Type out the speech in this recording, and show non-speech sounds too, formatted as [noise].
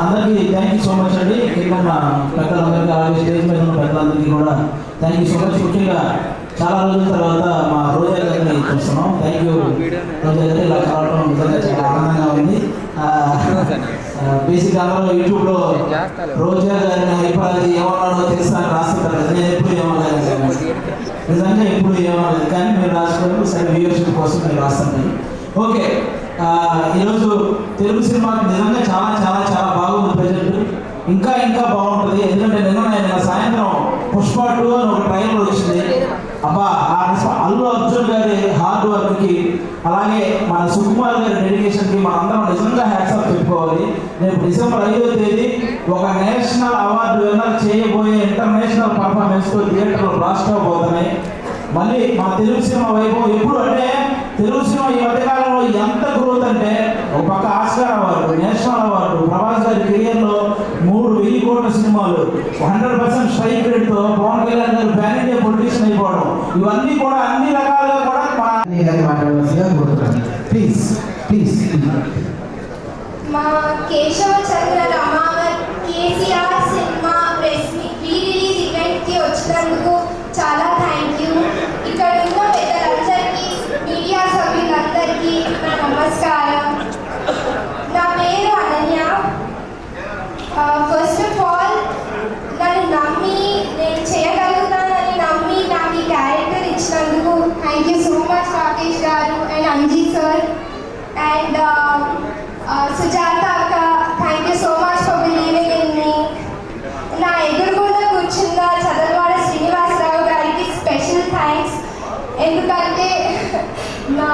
అందరికీ thank you so much అండి. ఇక్కడ మా పెద్దలందరికీ అలాగే స్టేజ్ మీద ఉన్న పెద్దలందరికీ కూడా థ్యాంక్ యూ సో మచ్ ముఖ్యంగా చాలా రోజుల తర్వాత మా రోజా గారిని చూస్తున్నాం. థ్యాంక్ యూ రోజా గారు ఇలా కలవడం నిజంగా చాలా ఆనందంగా ఉంది. బేసిక్ అందరూ యూట్యూబ్లో రోజా గారిని అయిపోయి ఏమన్నాడో తెలుసా అని రాస్తుంటారు నేను ఎప్పుడు ఏమన్నా నిజంగా ఎప్పుడు ఏమనలేదు కానీ మీరు రాసుకోవడం సరే వ్యూవర్షిప్ కోసం మీరు రాస్తుంటారు ఓకే ఈరోజు తెలుగు సినిమా నిజంగా చాలా చాలా చాలా బాగుంది ప్రజెంట్ ఇంకా ఇంకా బాగుంటుంది. ఎందుకంటే నిన్న నేను సాయంత్రం పుష్ప టూ అని ఒక ట్రైలర్ వచ్చింది అబ్బా ఆ అల్లు అర్జున్ గారి హార్డ్ వర్క్కి అలాగే మన సుకుమార్ గారి డెడికేషన్కి మనందరం నిజంగా హ్యాట్సాప్ చెప్పుకోవాలి. రేపు డిసెంబర్ ఐదో తేదీ ఒక నేషనల్ అవార్డు విన్నర్ చేయబోయే ఇంటర్నేషనల్ పర్ఫార్మెన్స్తో థియేటర్లో బ్లాస్ట్ అవబోతున్నాయి. మళ్ళీ మా తెలుగు సినిమా వైభవం ఎప్పుడు అంటే తెలుగు సినిమా ఈ మధ్యకాలంలో ఎంత గ్రోత్ అంటే ఒక పక్క ఆస్కార్ అవార్డు నేషనల్ కోట్ల సినిమాలు. హండ్రెడ్ పర్సెంట్ స్ట్రైక్ రేట్తో పవన్ కళ్యాణ్ గారు ప్యాన్ ఇండియా పొలిటీషియన్ అయిపోవడం. ఇవన్నీ కూడా అన్ని రకాలుగా కూడా మా మాట్లాడవలసిగా కోరుతున్నాను ప్లీజ్ ప్లీజ్ మా Keshava Chandra Ramavath KCR cinema press pre release ఈవెంట్కి వచ్చినందుకు అండ్ సుజాత um, uh, అక్క thank you so much for believing in me నా ఎదురుగుండా కూర్చున్న చదలవాడ శ్రీనివాసరావు గారికి స్పెషల్ థ్యాంక్స్ ఎందుకంటే [laughs] నా